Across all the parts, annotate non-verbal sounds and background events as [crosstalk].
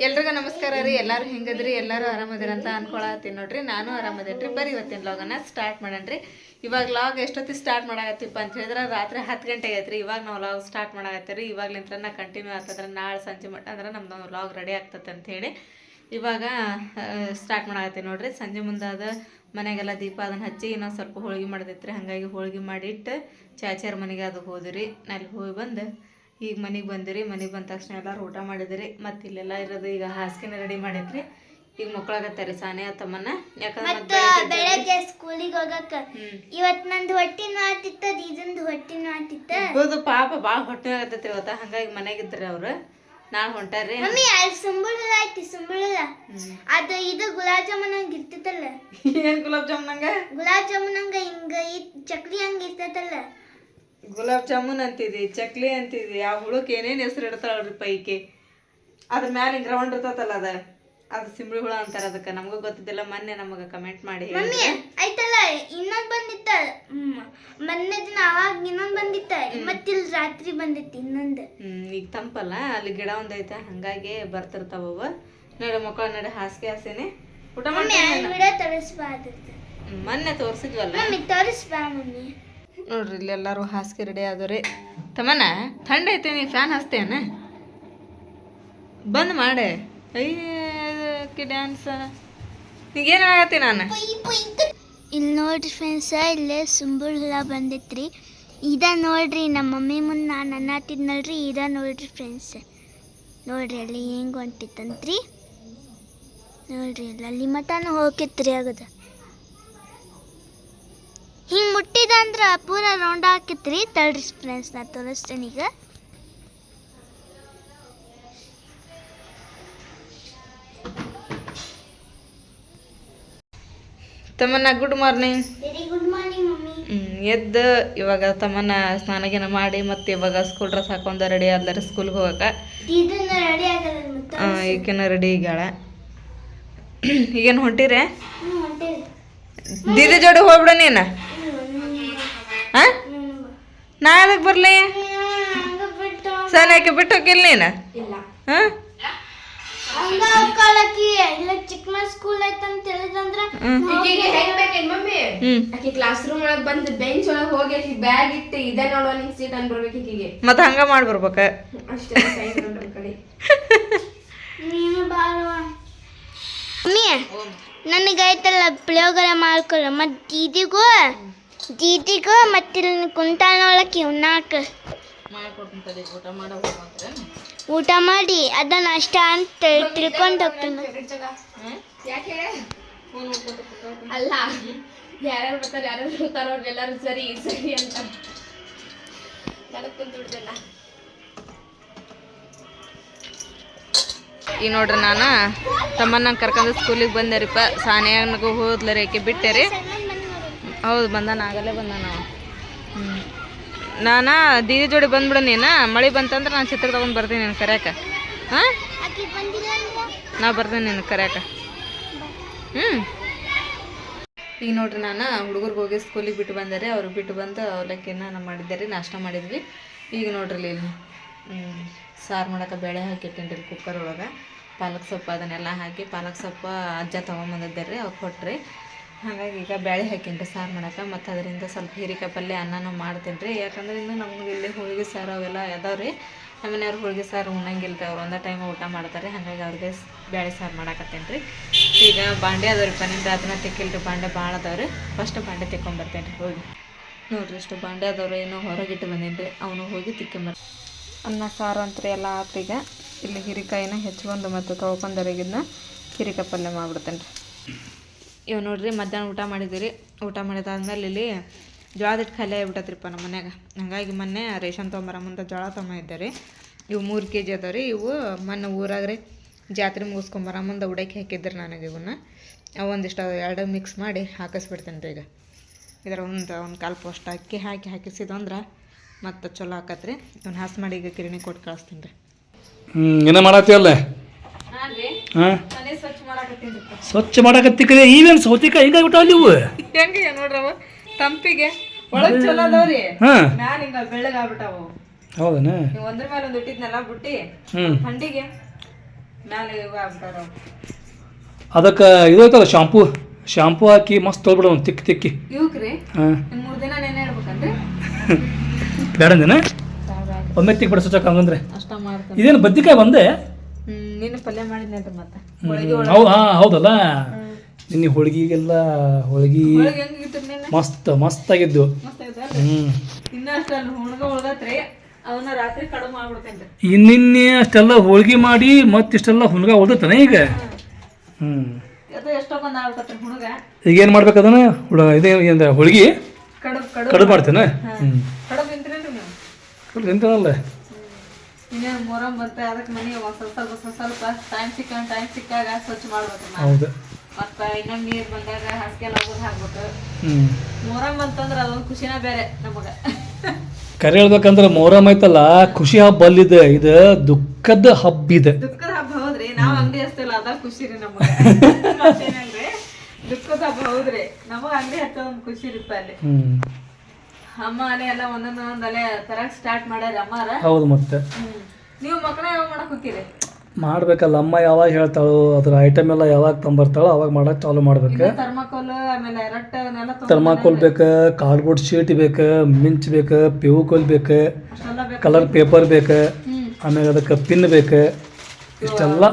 ಎಲ್ರಿಗೂ ನಮಸ್ಕಾರ ರೀ. ಎಲ್ಲರೂ ಹೆಂಗದ್ರಿ? ಎಲ್ಲರೂ ಆರಾಮದಿರ ಅಂತ ಅನ್ಕೊಳತ್ತೀನಿ ನೋಡ್ರಿ. ನಾನು ಆರಾಮದೇನ್ರಿ. ಬರೀ ಇವತ್ತಿನ ಲಾಗನ್ನ ಸ್ಟಾರ್ಟ್ ಮಾಡೋಣ್ರಿ ಇವಾಗ ಲಾಗ್ ಎಷ್ಟೊತ್ತಿಗೆ ಸ್ಟಾರ್ಟ್ ಮಾಡಾಗತ್ತಿಪ್ಪ ಅಂತ ಹೇಳಿದ್ರೆ ರಾತ್ರಿ ಹತ್ತು ಗಂಟೆಗೆ ಐತ್ರಿ ಇವಾಗ ನಾವು ಲಾಗ್ ಸ್ಟಾರ್ಟ್ ಮಾಡಾಕತ್ತೀರಿ ಇವಾಗ್ಲಿಂತ್ರ ನಾ ಕಂಟಿನ್ಯೂ ಆಗ್ತದ್ರೆ, ನಾಳೆ ಸಂಜೆ ಮಟ್ಟ ಅಂದ್ರೆ ನಮ್ದು ಲಾಗ್ ರೆಡಿ ಆಗ್ತದೆ ಅಂತ ಹೇಳಿ ಇವಾಗ ಸ್ಟಾರ್ಟ್ ಮಾಡಾಕತ್ತೀನಿ ನೋಡ್ರಿ. ಸಂಜೆ ಮುಂದಾದ ಮನೆಗೆಲ್ಲ ದೀಪ ಅದನ್ನು ಹಚ್ಚಿ ಇನ್ನೊಂದು ಸ್ವಲ್ಪ ಹೋಳಿಗೆ ಮಾಡಿದೈತ್ರಿ. ಹಾಗಾಗಿ ಹೋಳಿಗೆ ಮಾಡಿಟ್ಟು ಚಾಚಾರ ಮನೆಗೆ ಅದು ಹೋದ್ರಿ ಅಲ್ಲಿ ಹೋಗಿ ಬಂದು ಈಗ ಮನೆಗೆ ಬಂದಿರಿ ಮನೆಗೆ ಬಂದ ತಕ್ಷಣ ಎಲ್ಲರೂ ಊಟ ಮಾಡಿದಿರಿ ಮತ್ತು ಇಲ್ಲೆಲ್ಲ ಇರೋದು ಈಗ ಹಾಸಿಗೆನ ರೆಡಿ ಮಾಡಿದ್ರಿ. ಈಗ ಮಕ್ಕಳಾಗತ್ತಾರೆ ಸಾನೆ ತಮ್ಮನ್ನ. ಯಾಕಂದ್ರೆ ಬೆಳಗ್ಗೆ ಸ್ಕೂಲಿಗೆ ಹೋಗಕ್ಕ. ಇವತ್ ನಂದು ಹೊಟ್ಟಿನ ಆತಿತ್ತ ಇದೊಂದು ಹೊಟ್ಟಿನ ಆತಿತ್ತ ಹೌದು ಪಾಪ ಭಾಳ ಹೊಟ್ಟೆ ಆಗತ್ತೈತಿ ಇವತ್ತ. ಹಂಗಾಗಿ ಮನೆಗಿದ್ರಿ ಅವ್ರು. ನಾಳೆ ಹೊಂಟಾರ್ರಿ. ಮಮ್ಮಿ ಅಲ್ಲಿ ಸುಂಬಳಲ್ಲ ಐತಿ ಸುಂಬಳಲ್ಲ ಅದು ಇದು ಗುಲಾಬ್ ಜಾಮೂನ್ ಹಂಗೆ ಇರ್ತಿತ್ತಲ್ಲ ಏನು ಗುಲಾಬ್ ಜಾಮೂನ್ ಹಂಗೆ? ಗುಲಾಬ್ ಜಾಮೂನ್ ಹಂಗೆ ಹಿಂಗ ಈ ಚಕ್ಲಿ ಹಂಗೆ ಇರ್ತೈತಲ್ಲ. ಗುಲಾಬ್ ಜಾಮೂನ್ ಅಂತಿದಿ ಚಕ್ಲಿ ಅಂತಿದಿ ಆ ಹುಳಕ್ಕೆ ಏನೇನು ಹೆಸರು ಇಡ್ತಾಳ್ರಿ ಪೈಕಿ. ಅದ್ರ ಮ್ಯಾಲ ಹಿಂಗ್ ರೌಂಡ್ ಇರ್ತತಲ್ಲ ಅದ ಅದು ಸಿಂಬಳಿ ಹುಳ ಅಂತಾರ ಅದಕ್ಕೆ. ನಮಗೂ ಗೊತ್ತಿದ್ದಿಲ್ಲ ಮೊನ್ನೆ ನಮಗೆ ಕಮೆಂಟ್ ಮಾಡಿ ಮಮ್ಮಿ. ಆಯ್ತಲ್ಲ ಇನ್ನೊಂದ್ ಬಂದಿತ್ತ. ಹ್ಮ್. ಮೊನ್ನೆ ದಿನ ಆವಾಗ ಇನ್ನೊಂದ್ ಬಂದಿತ್ತ. ಮತ್ತಿಲ್ ರಾತ್ರಿ ಬಂದಿತ್ತು ಇನ್ನೊಂದು. ಹ್ಮ್ ಈಗ ತಂಪಲ್ಲ ಅಲ್ಲಿ ಗಿಡ ಒಂದೈತೆ ಹಂಗಾಗಿ ಬರ್ತಿರ್ತಾವ ನೋಡಿ ಮಕ್ಕಳ ನಡಿ ಹಾಸಿಗೆ ಹಾಸೇನೆ ಊಟ ಮಾಡಿ ವಿಡಿಯೋ ತೋರಿಸ್ಬಾರ್ದು ಮೊನ್ನೆ ತೋರಿಸಿದ್ವಲ್ಲ? ತೋರಿಸ್ಬಾ ಮಮ್ಮಿ. ನೋಡ್ರಿ, ಇಲ್ಲಿ ಎಲ್ಲರೂ ಹಾಸಿಗೆ ರೆಡಿ ಆದವ್ರಿ. ತಮ್ಮನ ಥಂಡ ಐತೆ, ನೀ ಫ್ಯಾನ್ ಹಚ್ತೇನ ಬಂದ್ ಮಾಡೆ. ಅಯ್ಯಕ್ಕೆ ಡ್ಯಾನ್ಸ ನೀಗೇನು ಆಗತ್ತೆ ನಾನು? ಇಲ್ಲಿ ನೋಡ್ರಿ ಫ್ರೆಂಡ್ಸ ಇಲ್ಲೇ ಸುಂಬುಳ ಹುಳ ಬಂದಿತ್ರಿ. ಇದ ನೋಡ್ರಿ, ನಮ್ಮ ಮಮ್ಮಿ ಮುಂದೆ ನಾನು ಅನ್ನತ್ತಿದ್ನಲ್ರಿ ಇದ ನೋಡ್ರಿ ಫ್ರೆಂಡ್ಸ್ ನೋಡ್ರಿ, ಅಲ್ಲಿ ಹೆಂಗೆ ಹೊಂಟಿತ್ತಂತ್ರಿ. ನೋಡ್ರಿ, ಅಲ್ಲಿ ಮಟನು ಹೋಗಿತ್ರಿ ಆಗದ ಹಿಂಗೆ ಮುಟ್ಟಿದಂದ್ರ ಪೂರ ರೌಂಡ್ ಹಾಕಿತ್ರಿ. ತಡ್ರಿ ಫ್ರೆಂಡ್ಸ್ ನಾ ತೋರಿಸ್ತೇನೆ ಈಗ. ತಮ್ಮನ ಗುಡ್ ಮಾರ್ನಿಂಗ್ ಎದ್ದು ಇವಾಗ ತಮ್ಮನ ಸ್ನಾನ ಗೀನ ಮಾಡಿ ಮತ್ತೆ ಇವಾಗ ಸ್ಕೂಲ್ ಡ್ರೆಸ್ ಹಾಕೊಂಡು ರೆಡಿ ಆದ್ರೆ ಸ್ಕೂಲ್ಗೆ ಹೋಗಕ. ಇದನ್ನ ರೆಡಿ ಈಗಿನ ಈಗಾಳ. [clears throat] ಈಗೇನು ಹೊಂಟಿರೇ. ದೀದಿ ಜೋಡಿ ಹೋಗ್ಬಿಡ ನೀನು. ಹಾ ನಾ ಅದಕ್ಕೆ ಬರಲಿ? ಹಂಗ ಬಿಟ್ಟು. ಸನಿಯಾಕೆ ಬಿಟ್ಟು ಹೋಗಿಲ್ಲ ನೀನು? ಇಲ್ಲ. ಹಾ ಮತ್ತೆ ಹಂಗ ಮಾಡ್ಬರ್ಬೇಕ ಮಮ್ಮಿ ನನಗೈತಲ್ಲ ಪುಳಿಯೋಗರ ಮಾಡ್ಕೊಳ್ಳ ಮತ್ ದೀದಿಗೂ ದೀದಿಗೂ ಮತ್ತಿಲ್ ಕುಂತಾನೊಳಕ್ಕೆ ಉಣ್ಣಾಕ ಮಾಡ್ಕೊಡ್ತೀನಿ ಊಟ ಮಾಡೋ ಊಟ ಮಾಡಿ ಅದನ್ನ ಅಷ್ಟ ಅಂತ ತಿಳ್ಕೊಂಡು ಹೋಗ್ತೀನಿ. ಯಾಕೆ? ಅಲ್ಲ ಯಾರ್ಯಾರು ಬರ್ತಾರೆ ಯಾರ್ಯಾರು ಬರ್ತಾರೋ ಸರಿ ಸರಿ ಅಂತ. ಈಗ ನೋಡ್ರಿ ನಾನು ತಮ್ಮನ್ನ ಕರ್ಕೊಂಡು ಸ್ಕೂಲಿಗೆ ಬಂದೆ ಸಾನಿಯಾಗ ಹೋದ್ಲರಿ ಆಕೆ ಬಿಟ್ಟೆ ರೀ. ಹೌದು ಬಂದಾನ ಆಗಲೇ ಬಂದಾನ. ಹ್ಞೂ ನಾನು ದೀದಿ ಜೋಡಿ ಬಂದ್ಬಿಡು ನೀನು ಮಳೆ ಬಂತಂದ್ರೆ ನಾನು ಚಿತ್ರ ತಗೊಂಡು ಬರ್ತೀನಿ ನೀನು ಕರೆಯಕ. ಹಾಂ? ನಾ ಬರ್ತೀನಿ ನೀನು ಕರೆಯಕ. ಹ್ಞೂ ಈಗ ನೋಡ್ರಿ ನಾನು ಹುಡುಗರಿಗೆ ಹೋಗಿ ಸ್ಕೂಲಿಗೆ ಬಿಟ್ಟು ಬಂದರೆ. ಅವ್ರು ಬಿಟ್ಟು ಬಂದು ಅವಲಕ್ಕಿನ ನಾನು ಮಾಡಿದ್ದೆ ರೀ ನಾಷ್ಟ ಮಾಡಿದ್ವಿ. ಈಗ ನೋಡ್ರಿ ಇಲ್ಲಿ ಸಾರು ಮಾಡೋಕೆ ಬೇಳೆ ಹಾಕಿಟ್ಟಿನಿ ರೀ ಕುಕ್ಕರ್ ಒಳಗೆ. ಪಾಲಕ್ ಸೊಪ್ಪು ಅದನ್ನೆಲ್ಲ ಹಾಕಿ ಪಾಲಕ್ ಸೊಪ್ಪು ಅಜ್ಜ ತೊಗೊಂಬಂದಿದ್ದೆ ರೀ ಅವ್ರು ಕೊಟ್ರಿ. ಹಾಗಾಗಿ ಈಗ ಬೇಳೆ ಹಾಕಿನಿ ರೀ ಸಾರು ಮಾಡಕ್ಕೆ ಮತ್ತು ಅದರಿಂದ ಸ್ವಲ್ಪ ಹೀರಿಕಾಯಿ ಪಲ್ಯ ಅನ್ನನೂ ಮಾಡ್ತೀನಿ ರೀ ಯಾಕಂದ್ರೆ ಇನ್ನು ನಮ್ಗೆ ಇಲ್ಲಿ ಹೋಳಿಗೆ ಸಾರು ಅವೆಲ್ಲ ಇದಾವೆ ರೀ. ನಮ್ಮನೆಯವ್ರು ಹೋಳಿಗೆ ಸಾರು ಉಣ್ಣಂಗಿಲ್ಲ ರೀ ಅವ್ರು ಒಂದೇ ಟೈಮ್ ಊಟ ಮಾಡ್ತಾರೆ. ಹಾಗಾಗಿ ಅವ್ರಿಗೆ ಬೇಳೆ ಸಾರು ಮಾಡಾಕತ್ತೇನೆ ರೀ ಈಗ ಬಾಂಡೆ ಅದಾವ ರೀ ಪನ್ನಿಂದ ಅದನ್ನ ತಿಕ್ಕಿಲ್ರಿ, ಬಾಂಡೆ ಭಾಳ ಅದಾವ ರೀ. ಫಸ್ಟ್ ಬಾಂಡೆ ತಿಕ್ಕೊಂಬರ್ತೇನೆ ರೀ ಹೋಗಿ ನೋಡ್ರಿ ಇಷ್ಟು ಬಾಂಡೆ ಅದಾವ್ರಿ ಏನೋ ಹೊರಗಿಟ್ಟು ಇಟ್ಟು ರೀ ಅವನು ಹೋಗಿ ತಿಕ್ಕೊಂಬರ್. ಅನ್ನ, ಸಾರು ಅಂತ್ರಿ ಎಲ್ಲ ಆತ್ರೀಗ ಇಲ್ಲಿ ಹಿರಿಕಾಯಿನ ಹೆಚ್ಕೊಂಡು ಮತ್ತು ತೊಳ್ಕೊಂಡರಿಗಿದ್ನ ಹಿರಿಕಾಯಿ ಪಲ್ಯ ಮಾಡ್ಬಿಡ್ತೇನೆ ರೀ ಇವ್ ನೋಡ್ರಿ ಮಧ್ಯಾಹ್ನ ಊಟ ಮಾಡಿದಿರಿ ಊಟ ಮಾಡಿದಾದ್ಮೇಲೆ ಇಲ್ಲಿ ಜೋಳದ ಹಿಟ್ಟು ಖಾಲಿ ಆಗಿಬಿಟ್ಟತ್ರಿಪ್ಪ ನಮ್ಮ ಮನ್ಯಾಗ. ಹಂಗಾಗಿ ಮೊನ್ನೆ ರೇಷನ್ ತೊಗೊಂಬರ ಮುಂದೆ ಜೋಳ ತೊಗೊಂಬ ರೀ. ಇವು ಮೂರು ಕೆ ಜಿ ಅದಾವ ರೀ. ಇವು ಮೊನ್ನೆ ಊರಾಗ ರೀ ಜಾತ್ರೆ ಮುಗಿಸ್ಕೊಂಬರ ಮುಂದೆ ಉಡಕ್ಕೆ ಹಾಕಿದ್ರಿ ನನಗೆ ಇವನ್ನ ಅವೊಂದಿಷ್ಟು ಎರಡು ಮಿಕ್ಸ್ ಮಾಡಿ ಹಾಕಿಸ್ಬಿಡ್ತೇನೆ ರೀ ಈಗ. ಇದರ ಒಂದು ಒಂದು ಕಾಲು ಪೋಸ್ಟ್ ಅಕ್ಕಿ ಹಾಕಿ ಹಾಕಿಸಿದಂದ್ರೆ ಮತ್ತು ಚಲೋ ಆಕತ್ರಿ. ಇವನ್ನ ಹಾಸ್ ಮಾಡಿ ಈಗ ಕಿರಣಿ ಕೊಟ್ಟು ಕಳಿಸ್ತೀನಿ ರೀ. ಹ್ಞೂ ಏನ ಮಾಡತ್ತೀವಲ್ಲ ಹಾಂ ರೀ. ಹಾಂ? ಮನೆ ಸ್ವಚ್ಛ ಮಾಡಕತ್ತಿ ಕರೆ ಇವೇನು ಸೌತಿಕಾಯಿ ಹಿಂಗಾಗ್ಬಿಟ್ಟಾವ ನೀವು ಹೆಂಗೆ ನೋಡ್ರವ ತಂಪಿಗೆ. ಒಳಗ್ ಚಲೋ ಅದಾವ್ರಿ. ಹಾಂ. ಮ್ಯಾಲ ಹಿಂಗ ಬೆಳ್ಳಗ ಆಗ್ಬಿಟ್ಟಾವು. ಹೌದನ? ನೀವು ಒಂದ್ರ ಮೇಲೆ ಒಂದು ಇಟ್ಟಿದ್ನಲ್ಲ ಬುಟ್ಟಿ? ಹ್ಮ್. ಥಂಡಿಗೆ ಮ್ಯಾಲೆ ಇವ ಆಗ್ತಾರ ಅವು. ಅದಕ್ಕೆ ಇದು ಐತಲ್ಲ ಶಾಂಪೂ? ಶಾಂಪೂ ಹಾಕಿ ಮಸ್ತ್ ತೊಳ್ಬಿಡೋಣ ತಿಕ್ಕಿ ತಿಕ್ಕಿ. ಇವ್ಕ್ರಿ? ಹಾಂ. ಮೂರು ದಿನ ನೆನೆ ಇಡ್ಬೇಕನ್ರಿ? ಬೇಡಂದೇನ? ಒಮ್ಮೆ ತಿಕ್ಕಿ ಬಿಡ ಸ್ವಚ್ಛ ಹಂಗಂದ್ರೆ ಇದೇನು ಬದ್ನಿಕಾಯಿ ಬಂದೆ? ಹ್ಮ್ ನೀನು ಪಲ್ಯ ಮತ್ತೆ? ಹ್ಮ್, ಹೌದು ಹಾಂ ಹೌದಲ್ಲ? ನಿನ್ನೆ ಹೋಳಿಗೆಗೆಲ್ಲ ಹೋಳಿಗೆ ಒಳಗೆ ಹೆಂಗಿತ್ತು ನೆನೆ ಮಸ್ತ್ ಮಸ್ತ್ ಆಗಿದ್ದು. ಮಸ್ತ್ ಐತಲ್ಲ ಹ್ಞೂ ಇನ್ನ ಅಷ್ಟ ಹುಣ್ಗ ಉಳ್ದತ್ರಿ ಅವನ್ನ ರಾತ್ರಿ ಕಡುಮು ಮಾಡ್ಬಿಡ್ತೇನ್ರಿ. ಇನ್ನಿನ್ನೆ ಅಷ್ಟೆಲ್ಲ ಹೋಳಿಗೆ ಮಾಡಿ ಮತ್ತಿಷ್ಟೆಲ್ಲ ಹುಣ್ಗ ಉಳ್ದತಾನೆ ಈಗ? ಹ್ಮ್. ಅದು ಎಷ್ಟೊಂದು ಆಗ್ಬಿಟ್ಟತ್ರಿ ಹುಣ್ಗ ಈಗ ಏನು ಮಾಡ್ಬೇಕು ಅದನ್ನ? ಹುಳ ಇದೇ ಏನು ಹೋಳಿಗೆ? ಕಡುಬು ಕಡುಬು. ಕಡುಬು ಮಾಡ್ತೇನೆ? ಹ್ಞೂ ಕಡುಬು ತಿಂತೀರೇನ್ರಿ ನೀವು? ಇನ್ನೇನು ಮೊರಂ ಬರುತ್ತೆ ಅದಕ್ಕೆ ಮನೆಗೆ ಒಂದ್ ಸ್ವಲ್ಪ ಸ್ವಲ್ಪ ಸ್ವಲ್ಪ ಟೈಮ್ ಸಿಕ್ಕ ಟೈಮ್ ಸಿಕ್ಕಾಗ ಸ್ವಚ್ಛ ಮಾಡ್ಬೇಕು ನಾವು ಹೌದು. ಮತ್ತೆ ಇನ್ನೊಂದು ನೀರು ಬಂದಾಗ ಹಾಸಿಗೆ ಲಗೋದು ಹಾಕ್ಬೇಕು ಮೊರಂ ಅಂತಂದ್ರೆ ಅದೊಂದು ಖುಷಿನ ಬೇರೆ ನಮಗ. ಕರೆ ಹೇಳ್ಬೇಕಂದ್ರೆ ಮೊಹರಂ ಐತಲ್ಲ ಖುಷಿ ಹಬ್ಬ ಅಲ್ಲಿದೆ ಇದು ದುಃಖದ ಹಬ್ಬ ಇದೆ. ದುಃಖದ ಹಬ್ಬ ಹೌದ್ರಿ ನಾವು ಅಂಗಡಿ ಹಚ್ತಿಲ್ಲ ಅದ ಖುಷಿ ರೀ ನಮಗ. [laughs] ದುಃಖದ ಹಬ್ಬ ಹೌದ್ರಿ ನಮಗ ಅಂಗಡಿ ಹಚ್ಚೋದ್ ಒಂದು ಖುಷಿ ಇರುತ್ತೆ ಅಲ್ಲಿ. ಅಮ್ಮ ಅಲೆ ಎಲ್ಲ ಅಲೆ ತರಕ್ ಸ್ಟಾರ್ಟ್ ಮಾಡ್ಯಾರ ಅಮ್ಮಾರ? ಹೌದು ಮತ್ತೆ. ನೀವು ಮಕ್ಕಳ ಯಾವಾಗ ಮಾಡಕ್ ಹೋಗ್ತೀರಿ ಮಾಡ್ಬೇಕಲ್ಲ ಅಮ್ಮ ಯಾವಾಗ ಹೇಳ್ತಾಳೋ ಅದ್ರ ಐಟಮ್ ಎಲ್ಲ ಯಾವಾಗ ತಂಬರ್ತಾಳೋ ಅವಾಗ ಮಾಡಕ್ ಚಾಲು ಮಾಡ್ಬೇಕು. ಥರ್ಮಾಕೋಲ್ ಆಮೇಲೆ ಎರಟ್ ಅವನ್ನೆಲ್ಲ ತಗೊಂಡ್ ಥರ್ಮಾಕೋಲ್ ಬೇಕು ಕಾರ್ಡ್ಬೋರ್ಡ್ ಶೀಟ್ ಬೇಕು ಮಿಂಚ್ ಬೇಕು ಪಿವುಕೋಲ್ ಬೇಕು ಕಲರ್ ಪೇಪರ್ ಬೇಕು ಆಮೇಲೆ ಅದಕ್ಕೆ ಪಿನ್ ಬೇಕು. ಇಷ್ಟೆಲ್ಲ.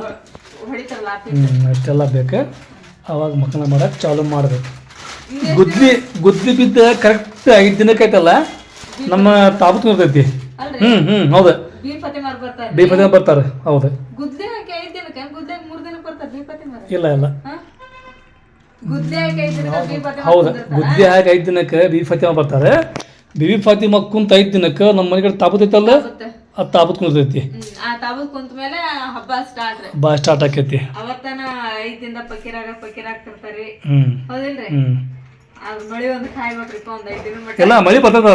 ಇಷ್ಟೆಲ್ಲ ಆಪಿ ಹ್ಞೂ ಅಷ್ಟೆಲ್ಲ ಬೇಕು. ಅವಾಗ ಮಕ್ಕಳ ಮಾಡಕ್ಕೆ ಚಾಲು ಮಾಡ್ಬೇಕು. ಗುದ್ದಿ ಗುದ್ದಿ ಬಿದ್ದ ಕರೆಕ್ಟ್ ಐದು ದಿನಕ್ಕೆ ಐತಲ್ಲ? ನಮ್ಮ ತಾಪತ್ ಇರ್ತೈತಿ ಹ್ಞೂ ಹ್ಞೂ ಹೌದು. ಬಿ ಫತಿಮ ಬರ್ತಾರೆ ಹೌದು. ಇಲ್ಲ ಇಲ್ಲ. ಹೌದು. ಗುದ್ದಿ ಹಾಕಿ ಐದು ದಿನಕ್ಕೆ ಬಿ ಫಾತಿಮಾ ಬರ್ತಾರೆ. ಬಿಬಿ ಫಾತಿಮಾ ಕುಂತ ಐದು ದಿನಕ್ಕೆ ನಮ್ಮ ಕಡೆ ತಾಪತ್ ಐತಲ್ಲ? ಆ ತಾಪತ್ ಕುಂತೈತಿ. ಆ ಕುಂತ ಮೇಲೆ ಹಬ್ಬ ಸ್ಟಾರ್ಟ್ ಆಕೈತಿ. ಅವತ್ತನ ಐದ್ ದಿನ ಪಕೀರಾಗ ಪಕೀರ್ ಹಾಕ್ತಿರ್ತಾರಿ ಹ್ಞೂ ಹೌದಿಲ್ರಿ? ಎಲ್ಲ ಮಳೆ ಬರ್ತದ.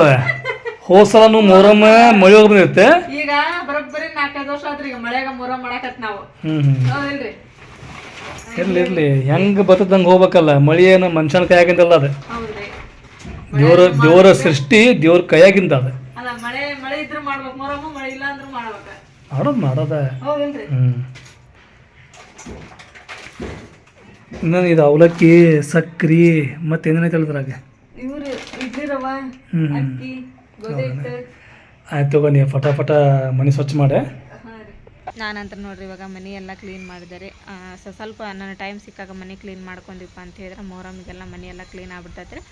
ಹೋದ ಸಲನು ಮೊಹರಮ್ಮ ಮಳೆ ಹೋಗಿ ಬಂದಿರುತ್ತೆ. ಈಗ ಬರೋಬ್ಬರಿ ನಾಲ್ಕೈದು ವರ್ಷ ಆತ್ರಿ ಈಗ ಮಳೆಗ ಮೊರ ಮಾಡಾಕತ್ ನಾವು. ಹ್ಮ್ ಹೌದಿಲ್ರಿ? ಇರ್ಲಿ ಇರ್ಲಿ. ಹೆಂಗ್ ಬರ್ತದಂಗ ಹೋಗ್ಬೇಕಲ್ಲ ಮಳಿ ಏನು ಮನುಷ್ಯನ ಕೈಯಾಗಿಂದಲ್ಲ ಅದು. ದೇವ್ರ ದೇವರ ಸೃಷ್ಟಿ ದೇವ್ರ ಕೈಯಾಗಿಂದ ಅದು. ಮಳೆ ಮಳೆ ಮಳೆ ಇದ್ರು ಮಾಡ್ಬೇಕು ಮೊರಮ್ಮ ಮಳೆ ಇಲ್ಲ ಅಂದ್ರೂ ಮಾಡ್ಬೇಕ ಮಾಡೋದು ಮಾಡೋದ ಹೌದಿಲ್ರಿ ಇನ್ನೊಂದು ಇದು ಅವಲಕ್ಕಿ ಸಕ್ರಿ ಮತ್ತೆ ಏನೇನು ಅದ್ರಾಗ ಇವರು ಇಡ್ಲಿ ರವ ಹ್ಞೂ ಹ್ಞೂ ಅಕ್ಕಿ ಗೋಧಿ ಹಿಟ್ಟು. ಆಯ್ತು ತಗೋ ನೀ ಫಟಾಫಟ ಫಟ ಮನೆ ಸ್ವಚ್ಛ ಮಾಡೆ. ನಾನಂತರ ನೋಡ್ರಿ ಇವಾಗ ಮನೆ ಎಲ್ಲ ಕ್ಲೀನ್ ಮಾಡಿದರೆ ಸೊ ಸ್ವಲ್ಪ ನನ್ನ ಟೈಮ್ ಸಿಕ್ಕಾಗ ಮನೆ ಕ್ಲೀನ್ ಮಾಡ್ಕೊಂಡಿಪ್ಪ ಅಂತ ಹೇಳಿದ್ರೆ ಮೊಹರಮ್ಗೆಲ್ಲ ಮನೆ ಎಲ್ಲ ಕ್ಲೀನ್ ಆಗ್ಬಿಡ್ತೈತೆ. ರೀ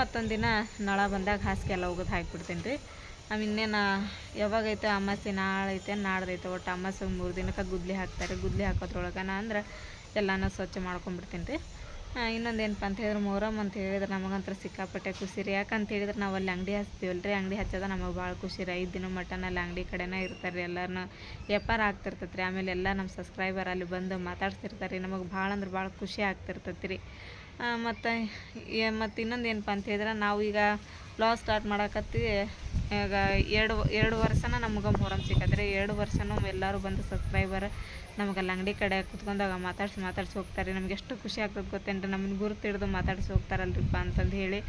ಮತ್ತೊಂದು ದಿನ ನಳ ಬಂದಾಗ ಹಾಸಿಗೆ ಎಲ್ಲ ಒಗದು ಹಾಕ್ಬಿಡ್ತೀನಿ ರೀ. ಇನ್ನೇನು ಯಾವಾಗೈತೆ ಅಮಾಸೆ ನಾಳೈತೆ ನಾಡ್ದೈತೆ ಒಟ್ಟು ಅಮಾಸೆ ಮೂರು ದಿನಕ್ಕೆ ಗುದ್ಲಿ ಹಾಕ್ತಾರೆ. ಗುದ್ಲಿ ಹಾಕೋದ್ರೊಳಗೆ ನಾ ಅಂದ್ರೆ ಎಲ್ಲನೂ ಸ್ವಚ್ಛ ಮಾಡ್ಕೊಂಡ್ಬಿಡ್ತೀನಿ ರೀ ಇನ್ನೊಂದು ಏನಪ್ಪ ಅಂತ ಹೇಳಿದ್ರೆ ಮೊಹರಮ್ ಅಂತ ಹೇಳಿದ್ರೆ ನಮಗಂತ್ರ ಸಿಕ್ಕಾಪಟ್ಟೆ ಖುಷಿ ರೀ ಯಾಕಂತ ಹೇಳಿದ್ರೆ ನಾವು ಅಲ್ಲಿ ಅಂಗಡಿ ಹಚ್ತೀವಲ್ಲ ರೀ ಅಂಗಡಿ ಹಚ್ಚೋದ ನಮಗೆ ಭಾಳ ಖುಷಿ ರೀ ಐದು ದಿನ ಮಟನ್ ಅಲ್ಲಿ ಅಂಗಡಿ ಕಡೆನೇ ಇರ್ತಾರೆ ರೀ ಎಲ್ಲರನ್ನ ವ್ಯಾಪಾರ ಆಗ್ತಿರ್ತೈತೆ ರೀ ಆಮೇಲೆ ಎಲ್ಲ ನಮ್ಮ ಸಬ್ಸ್ಕ್ರೈಬರ್ ಅಲ್ಲಿ ಬಂದು ಮಾತಾಡ್ತಿರ್ತಾರೆ ರೀ ನಮಗೆ ಭಾಳ ಅಂದ್ರೆ ಭಾಳ ಖುಷಿ ಆಗ್ತಿರ್ತೈತೆ ರೀ ಮತ್ತು ಮತ್ತು ಇನ್ನೊಂದು ಏನಪ್ಪ ಅಂತ ಹೇಳಿದ್ರೆ ನಾವು ಈಗ ಬ್ಲಾಗ್ ಸ್ಟಾರ್ಟ್ ಮಾಡಕತ್ತೀವಿ. ಈಗ ಎರಡು ಎರಡು ವರ್ಷನ ನಮ್ಗೆ ಮೊಹರಂ ಸಿಕ್ಕತ್ರಿ. ಎರಡು ವರ್ಷನೂ ಎಲ್ಲರೂ ಬಂದು ಸಬ್ಸ್ಕ್ರೈಬರ್ ನಮಗೆ ಅಲ್ಲಿ ಅಂಗಡಿ ಕಡೆ ಕುತ್ಕೊಂಡಾಗ ಮಾತಾಡ್ಸಿ ಮಾತಾಡ್ಸಿ ಹೋಗ್ತಾರೆ. ನಮ್ಗೆ ಎಷ್ಟು ಖುಷಿ ಆಗ್ತದೆ ಗೊತ್ತೇನ್ರಿ? ನಮ್ಮನ್ನು ಗುರುತು ಹಿಡ್ದು ಮಾತಾಡ್ಸಿ ಹೋಗ್ತಾರಲ್ರಿಪ್ಪ ಅಂತಂದು ಹೇಳಿ.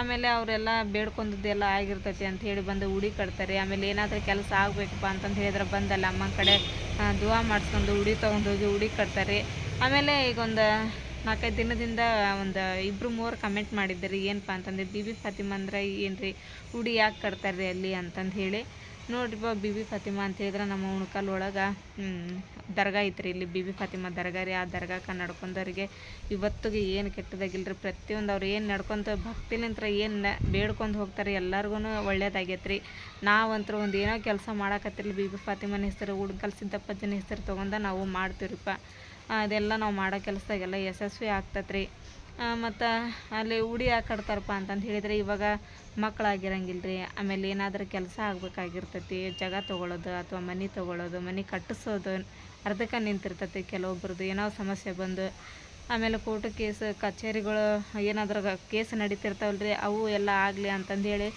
ಆಮೇಲೆ ಅವರೆಲ್ಲ ಬೇಡ್ಕೊಂಡದ್ದೆಲ್ಲ ಆಗಿರ್ತೈತಿ ಅಂತ ಹೇಳಿ ಬಂದು ಉಡಿ ಕಟ್ತಾರೆ. ಆಮೇಲೆ ಏನಾದರೂ ಕೆಲಸ ಆಗಬೇಕಪ್ಪ ಅಂತಂದು ಹೇಳಿದ್ರೆ ಬಂದಲ್ಲ, ಅಮ್ಮನ ಕಡೆ ದುವಾ ಮಾಡಿಸ್ಕೊಂಡು ಉಡಿ ತೊಗೊಂಡೋಗಿ ಉಡಿ ಕಟ್ತಾರೆ. ಆಮೇಲೆ ಈಗ ಒಂದು ನಾಲ್ಕೈದು ದಿನದಿಂದ ಒಂದು ಇಬ್ಬರು ಮೂವರು ಕಮೆಂಟ್ ಮಾಡಿದ್ದಾರೆ, ಏನಪ್ಪ ಅಂತಂದ್ರೆ ಬಿ ಫಾತಿಮಾ ಅಂದ್ರೆ ಏನು ರೀ ಉಡಿ ಯಾಕೆ ಕಟ್ತಾರೆ ಅಲ್ಲಿ? ಅಂತಂದು ಹೇಳಿ ನೋಡ್ರಿಪ್ಪ ಬಿ ಫಾತಿಮಾ ಅಂತ ಹೇಳಿದ್ರೆ ನಮ್ಮ ಉಣ್ಕಲ್ ಒಳಗೆ ದರ್ಗಾ ಐತ್ರಿ ಇಲ್ಲಿ ಬಿಬಿ ಫಾತಿಮಾ ದರ್ಗಾ ರೀ. ಆ ದರ್ಗಾಕ ನಡ್ಕೊಂಡವ್ರಿಗೆ ಇವತ್ತಿಗೆ ಏನು ಕೆಟ್ಟದಾಗಿಲ್ಲ ರೀ ಪ್ರತಿಯೊಂದು ಅವ್ರು ಏನು ನಡ್ಕೊಂತ ಭಕ್ತಿಲಿಂತ್ರ ಏನು ಬೇಡ್ಕೊಂಡು ಹೋಗ್ತಾರೆ ಎಲ್ಲರಿಗೂ ಒಳ್ಳೇದಾಗೈತೆ ರೀ ನಾವಂತೂ ಒಂದು ಏನೋ ಕೆಲಸ ಮಾಡಕತ್ತಿರ್ಲಿ, ಬಿಬಿ ಫಾತಿಮನ ಹೆಸರು ಉಡ್ಕಲ್ ಸಿದ್ದಪ್ಪಜ್ಜನ ಹೆಸರು ತೊಗೊಂಡ ನಾವು ಮಾಡ್ತೀವ್ರಿಪ್ಪ. ಅದೆಲ್ಲ ನಾವು ಮಾಡೋ ಕೆಲಸದಾಗೆಲ್ಲ ಯಶಸ್ವಿ ಆಗ್ತೈತೆ ರೀ ಮತ್ತು ಅಲ್ಲಿ ಉಡಿ ಹಾಕಡ್ತಾರಪ್ಪ ಅಂತಂದು ಹೇಳಿದರೆ ಇವಾಗ ಮಕ್ಕಳಾಗಿರಂಗಿಲ್ಲ ರೀ ಆಮೇಲೆ ಏನಾದರೂ ಕೆಲಸ ಆಗಬೇಕಾಗಿರ್ತೈತಿ, ಜಾಗ ತೊಗೊಳೋದು ಅಥವಾ ಮನೆ ತೊಗೊಳೋದು, ಮನೆ ಕಟ್ಟಿಸೋದು ಅರ್ಧಕ್ಕೆ ನಿಂತಿರ್ತೈತಿ ಕೆಲವೊಬ್ರದ್ದು ಏನೋ ಸಮಸ್ಯೆ ಬಂದು. ಆಮೇಲೆ ಕೋರ್ಟ್ ಕೇಸ್, ಕಚೇರಿಗಳು, ಏನಾದ್ರೂ ಕೇಸ್ ನಡೀತಿರ್ತಾವಲ್ಲ ರೀ ಅವು ಎಲ್ಲ ಆಗಲಿ ಅಂತಂದೇಳಿ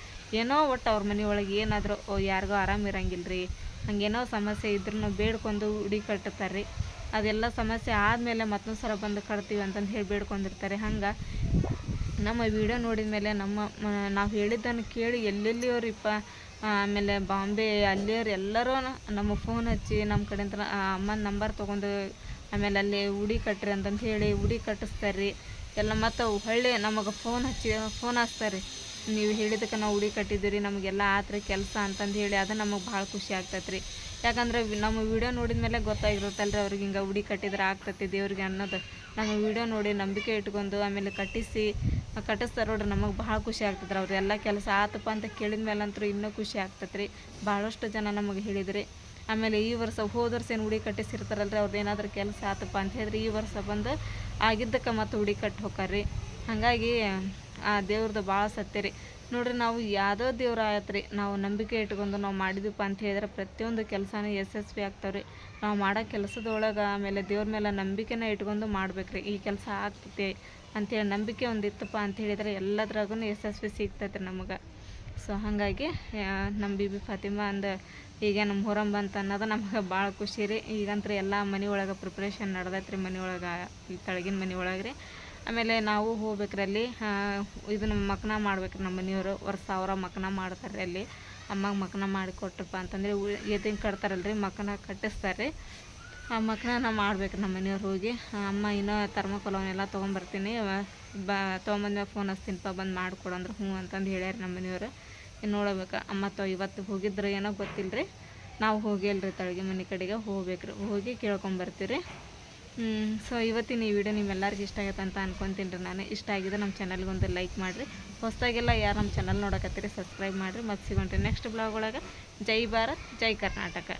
ಏನೋ ಒಟ್ಟು ಅವ್ರ ಮನೆಯೊಳಗೆ ಏನಾದರೂ ಯಾರಿಗೋ ಆರಾಮ ಇರಂಗಿಲ್ಲ ರೀ ಹಂಗೇನೋ ಸಮಸ್ಯೆ ಇದ್ರೂ ಬೇಡ್ಕೊಂಡು ಉಡಿ ಕಟ್ಟುತ್ತಾರೆ ರೀ ಅದೆಲ್ಲ ಸಮಸ್ಯೆ ಆದಮೇಲೆ ಮತ್ತೊಂದು ಸಲ ಬಂದು ಕಟ್ತೀವಿ ಅಂತಂದು ಹೇಳಿ ಬೇಡ್ಕೊಂಡಿರ್ತಾರೆ. ಹಂಗೆ ನಮ್ಮ ವಿಡಿಯೋ ನೋಡಿದ ಮೇಲೆ ನಮ್ಮ ನಾವು ಹೇಳಿದ್ದನ್ನು ಕೇಳಿ ಎಲ್ಲೆಲ್ಲಿಯವರಿಪ್ಪ ಆಮೇಲೆ ಬಾಂಬೆ ಅಲ್ಲಿಯವ್ರು ಎಲ್ಲರೂ ನಮಗೆ ಫೋನ್ ಹಚ್ಚಿ ನಮ್ಮ ಕಡೆಯಿಂದ ಅಮ್ಮನ ನಂಬರ್ ತೊಗೊಂಡು ಆಮೇಲೆ ಅಲ್ಲಿ ಉಡಿ ಕಟ್ರಿ ಅಂತಂದು ಹೇಳಿ ಉಡಿ ಕಟ್ಟಿಸ್ತಾರೆ ರೀ ಎಲ್ಲ ಮತ್ತು ಹೊಳ್ಳಿ ನಮಗೆ ಫೋನ್ ಹಚ್ಚಿ ಫೋನ್ ಹಚ್ತಾರೆ ನೀವು ಹೇಳಿದಕ್ಕೆ ನಾವು ಉಡಿ ಕಟ್ಟಿದ್ದೀವಿ ರೀ ನಮಗೆಲ್ಲ ಆತ್ರಿ ಕೆಲಸ ಅಂತಂದು ಹೇಳಿ ಅದು ನಮಗೆ ಭಾಳ ಖುಷಿ ಆಗ್ತೈತೆ ರೀ ಯಾಕಂದ್ರೆ ನಮ್ಮ ವಿಡಿಯೋ ನೋಡಿದ ಮೇಲೆ ಗೊತ್ತಾಗಿರುತ್ತಲ್ಲ ರೀ ಅವ್ರಿಗೆ ಹಿಂಗೆ ಉಡಿ ಕಟ್ಟಿದ್ರೆ ಆಗ್ತೈತಿ ದೇವ್ರಿಗೆ ಅನ್ನೋದು. ನಮ್ಮ ವಿಡಿಯೋ ನೋಡಿ ನಂಬಿಕೆ ಇಟ್ಕೊಂಡು ಆಮೇಲೆ ಕಟ್ಟಿಸಿ, ಕಟ್ಟಿಸ್ತಾರೆ ನೋಡ್ರಿ ನಮಗೆ ಭಾಳ ಖುಷಿ ಆಗ್ತದೆ ಅವ್ರು ಎಲ್ಲ ಕೆಲಸ ಆತಪ್ಪ ಅಂತ ಕೇಳಿದ ಮೇಲೆ ಅಂತೂ ಇನ್ನೂ ಖುಷಿ ಆಗ್ತೈತೆ ರೀ ಭಾಳಷ್ಟು ಜನ ನಮಗೆ ಹೇಳಿದ್ರಿ. ಆಮೇಲೆ ಈ ವರ್ಷ ಹೋದ ವರ್ಷ ಏನು ಉಡಿ ಕಟ್ಟಿಸಿರ್ತಾರಲ್ರಿ ಅವ್ರದ್ದು ಏನಾದರೂ ಕೆಲಸ ಆತಪ್ಪ ಅಂತ ಹೇಳಿದ್ರೆ ಈ ವರ್ಷ ಬಂದು ಆಗಿದ್ದಕ್ಕೆ ಮತ್ತೆ ಉಡಿ ಕಟ್ಟಿ ಹಾಗಾಗಿ ಆ ದೇವ್ರದ್ದು ಭಾಳ ಸತ್ಯ ರೀ. ನೋಡ್ರಿ ನಾವು ಯಾವುದೋ ದೇವ್ರ ಆಯ್ತು ರೀ ನಾವು ನಂಬಿಕೆ ಇಟ್ಕೊಂಡು ನಾವು ಮಾಡಿದ್ವಿಪ್ಪ ಅಂತ ಹೇಳಿದ್ರೆ ಪ್ರತಿಯೊಂದು ಕೆಲಸನೂ ಯಶಸ್ವಿ ಆಗ್ತಾವೆ ರೀ ನಾವು ಮಾಡೋ ಕೆಲಸದೊಳಗೆ ಆಮೇಲೆ ದೇವ್ರ ಮೇಲೆ ನಂಬಿಕೆನ ಇಟ್ಕೊಂಡು ಮಾಡ್ಬೇಕು ರೀ ಈ ಕೆಲಸ ಆಗ್ತೈತಿ ಅಂಥೇಳಿ ನಂಬಿಕೆ ಒಂದು ಇತ್ತಪ್ಪ ಅಂತ ಹೇಳಿದ್ರೆ ಎಲ್ಲದ್ರಾಗೂ ಯಶಸ್ವಿ ಸಿಗ್ತೈತೆ ರೀ ನಮಗೆ. ಸೊ ಹಾಗಾಗಿ ನಮ್ಮ ಬಿ ಬಿ ಫಾತಿಮಾ ಅಂದ, ಈಗ ನಮ್ಮ ಹೊರಂ ಬಂತ ಅನ್ನೋದು ನಮಗೆ ಭಾಳ ಖುಷಿ ರೀ. ಈಗಂತೂ ಎಲ್ಲ ಮನೆ ಒಳಗೆ ಪ್ರಿಪ್ರೇಷನ್ ನಡ್ದೈತೆ ರೀ ಮನೆ ಒಳಗೆ ಈ ತಳಗಿನ ಮನೆ ಒಳಗೆ ರೀ ಆಮೇಲೆ ನಾವು ಹೋಗ್ಬೇಕ್ರಿ ಅಲ್ಲಿ ಇದನ್ನ ಮಕ್ನ ಮಾಡ್ಬೇಕು, ನಮ್ಮ ಮನೆಯವರು, ವರ್ಷ ಸಾವಿರ ಮಕ್ನ ಮಾಡ್ತಾರೆ ಅಲ್ಲಿ. ಅಮ್ಮಗೆ ಮಕ್ನ ಕೊಟ್ರಪ್ಪ ಅಂತಂದರೆ ಎದಿನ ರೀ ಮಕ್ನ ಕಟ್ಟಿಸ್ತಾರೆ. ಆ ಮಕ್ನ ಮಾಡ್ಬೇಕು ನಮ್ಮ ಮನೆಯವ್ರು ಹೋಗಿ. ಅಮ್ಮ ಇನ್ನೂ ಥರ್ಮಕೋಲ್ ಅವನ್ನೆಲ್ಲ ತೊಗೊಂಬರ್ತೀನಿ. ಬ ತೊಗೊಂಬಂದ್ಮೇಲೆ ಫೋನ್ ಹಚ್ತೀನಿಪ್ಪ ಬಂದು ಮಾಡಿಕೊಡು ಅಂದ್ರೆ ಹ್ಞೂ ಅಂತಂದು ಹೇಳ್ಯಾರ ನಮ್ಮ ಮನೆಯವರು. ಇನ್ನು ನೋಡ್ಬೇಕು, ಅಮ್ಮ ತೊ ಇವತ್ತು ಹೋಗಿದ್ರೆ ಏನೋ ಗೊತ್ತಿಲ್ಲ ರೀ ನಾವು ಹೋಗಿಲ್ರಿ ತಳಗಿ ಮನೆ ಕಡೆಗೆ ಹೋಗ್ಬೇಕು ರೀ ಹೋಗಿ ಕೇಳ್ಕೊಂಬರ್ತೀವಿ ರೀ ಸೊ ಇವತ್ತಿನ ಈ ವಿಡಿಯೋ ನಿಮ್ಮೆಲ್ಲರಿಗೂ ಇಷ್ಟ ಆಗುತ್ತೆ ಅಂತ ಅನ್ಕೊತೀನಿ ರೀ ನಾನು. ಇಷ್ಟ ಆಗಿದೆ ನಮ್ಮ ಚಾನಲ್ಗೆ ಒಂದು ಲೈಕ್ ಮಾಡಿರಿ. ಹೊಸದಾಗೆಲ್ಲ ಯಾರು ನಮ್ಮ ಚಾನಲ್ ನೋಡಕತ್ತೀರಿ ಸಬ್ಸ್ಕ್ರೈಬ್ ಮಾಡಿರಿ. ಮತ್ತು ಸಿಗೋಣ್ರಿ ನೆಕ್ಸ್ಟ್ ಬ್ಲಾಗ್ ಒಳಗೆ. ಜೈ ಭಾರತ್, ಜೈ ಕರ್ನಾಟಕ.